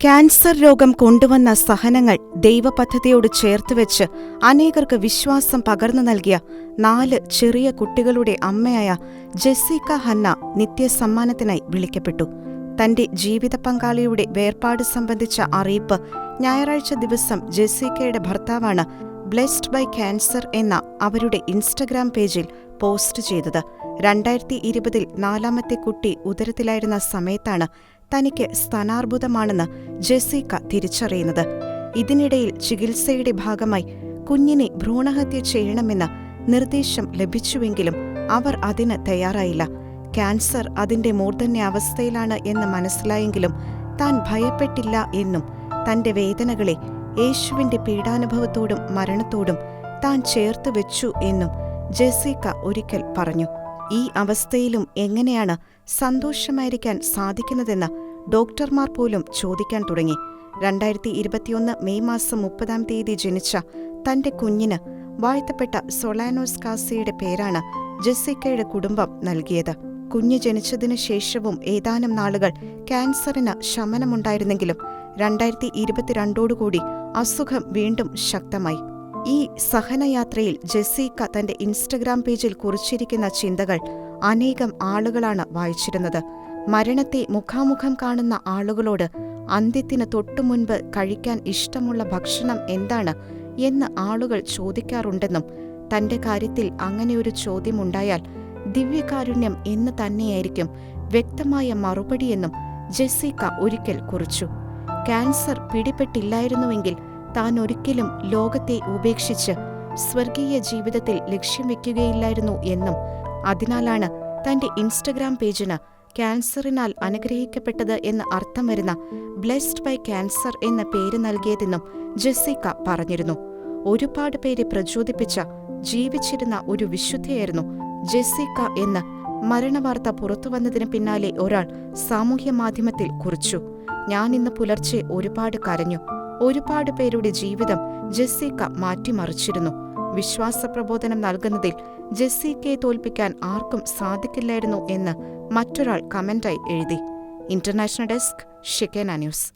Cancer രോഗം കൊണ്ടുവന്ന സഹനങ്ങൾ ദൈവപദ്ധതിയോട് ചേർത്തുവെച്ച് അനേകർക്ക് വിശ്വാസം പകർന്നു നൽകിയ നാല് ചെറിയ കുട്ടികളുടെ അമ്മയായ ജെസ്സിക്ക ഹന്ന നിത്യസമ്മാനത്തിനായി വിളിക്കപ്പെട്ടു. തന്റെ ജീവിത പങ്കാളിയുടെ വേർപാട് സംബന്ധിച്ച അറിയിപ്പ് ഞായറാഴ്ച ദിവസം ജെസ്സിക്കയുടെ ഭർത്താവാണ് ബ്ലെസ്ഡ് ബൈ ക്യാൻസർ എന്ന അവരുടെ ഇൻസ്റ്റഗ്രാം പേജിൽ പോസ്റ്റ് ചെയ്തത്. രണ്ടായിരത്തി ഇരുപതിൽ നാലാമത്തെ കുട്ടി ഉദരത്തിലായിരുന്ന സമയത്താണ് തനിക്ക് സ്ഥാനാർബുദമാണെന്ന് ജെസിക്ക തിരിച്ചറിയുന്നത്. ഇതിനിടയിൽ ചികിത്സയുടെ ഭാഗമായി കുഞ്ഞിനെ ഭ്രൂണഹത്യ ചെയ്യണമെന്ന നിർദ്ദേശം ലഭിച്ചുവെങ്കിലും അവർ അതിന് തയ്യാറായില്ല. ക്യാൻസർ അതിന്റെ മൂർധന്യാവസ്ഥയിലാണ് എന്ന് മനസ്സിലായെങ്കിലും താൻ ഭയപ്പെട്ടില്ല എന്നും തന്റെ വേദനകളെ യേശുവിന്റെ പീഡാനുഭവത്തോടും മരണത്തോടും താൻ ചേർത്ത് വെച്ചു എന്നും ജെസിക്ക ഒരിക്കൽ പറഞ്ഞു. ഈ അവസ്ഥയിലും എങ്ങനെയാണ് സന്തോഷമായിരിക്കാൻ സാധിക്കുന്നതെന്ന് ഡോക്ടർമാർ പോലും ചോദിക്കാൻ തുടങ്ങി. രണ്ടായിരത്തി ഇരുപത്തിയൊന്ന് മെയ് മാസം മുപ്പതാം തീയതി ജനിച്ച തന്റെ കുഞ്ഞിന് വാഴ്ത്തപ്പെട്ട സൊളാനോസ് കാസിയുടെ പേരാണ് ജെസ്സിക്കയുടെ കുടുംബം നൽകിയത്. കുഞ്ഞ് ജനിച്ചതിനു ശേഷവും ഏതാനും നാളുകൾ ക്യാൻസറിന് ശമനമുണ്ടായിരുന്നെങ്കിലും രണ്ടായിരത്തി ഇരുപത്തിരണ്ടോടുകൂടി അസുഖം വീണ്ടും ശക്തമായി. ഈ സഹനയാത്രയിൽ ജെസീക്ക തന്റെ ഇൻസ്റ്റഗ്രാം പേജിൽ കുറിച്ചിരിക്കുന്ന ചിന്തകൾ അനേകം ആളുകളാണ് വായിച്ചിരുന്നത്. മരണത്തെ മുഖാമുഖം കാണുന്ന ആളുകളോട് അന്ത്യത്തിന് തൊട്ടുമുൻപ് കഴിക്കാൻ ഇഷ്ടമുള്ള ഭക്ഷണം എന്താണ് എന്ന് ആളുകൾ ചോദിക്കാറുണ്ടെന്നും തന്റെ കാര്യത്തിൽ അങ്ങനെയൊരു ചോദ്യമുണ്ടായാൽ ദിവ്യകാരുണ്യം എന്ന് തന്നെയായിരിക്കും വ്യക്തമായ മറുപടിയെന്നും ജെസ്സിക്ക ഒരിക്കൽ കുറിച്ചു. ക്യാൻസർ പിടിപെട്ടില്ലായിരുന്നുവെങ്കിൽ താൻ ഒരിക്കലും ലോകത്തെ ഉപേക്ഷിച്ച് സ്വർഗീയ ജീവിതത്തിൽ ലക്ഷ്യം വെക്കുകയില്ലായിരുന്നു എന്നും അതിനാലാണ് തന്റെ ഇൻസ്റ്റഗ്രാം പേജിന് ക്യാൻസറിനാൽ അനുഗ്രഹിക്കപ്പെട്ടത് എന്ന് അർത്ഥം വരുന്ന ബ്ലെസ്ഡ് ബൈ ക്യാൻസർ എന്ന പേര് നൽകിയതെന്നും ജെസിക്ക പറഞ്ഞിരുന്നു. ഒരുപാട് പേരെ പ്രചോദിപ്പിച്ച ജീവിച്ചിരുന്ന ഒരു വിശുദ്ധയായിരുന്നു ജെസിക്ക എന്ന് മരണവാർത്ത പുറത്തുവന്നതിന് പിന്നാലെ ഒരാൾ സാമൂഹ്യ മാധ്യമത്തിൽ കുറിച്ചു. ഞാൻ ഇന്ന് പുലർച്ചെ ഒരുപാട് കരഞ്ഞു. ഒരുപാട് പേരുടെ ജീവിതം ജെസ്സിക്ക മാറ്റിമറിച്ചിരുന്നു. വിശ്വാസ പ്രബോധനം നൽകുന്നതിൽ ജെസ്സിക്കയെ തോൽപ്പിക്കാൻ ആർക്കും സാധിക്കില്ലായിരുന്നു എന്ന് മറ്റൊരാൾ കമന്റായി എഴുതി. ഇന്റർനാഷണൽ ഡെസ്ക് ഷിക്കേന ന്യൂസ്.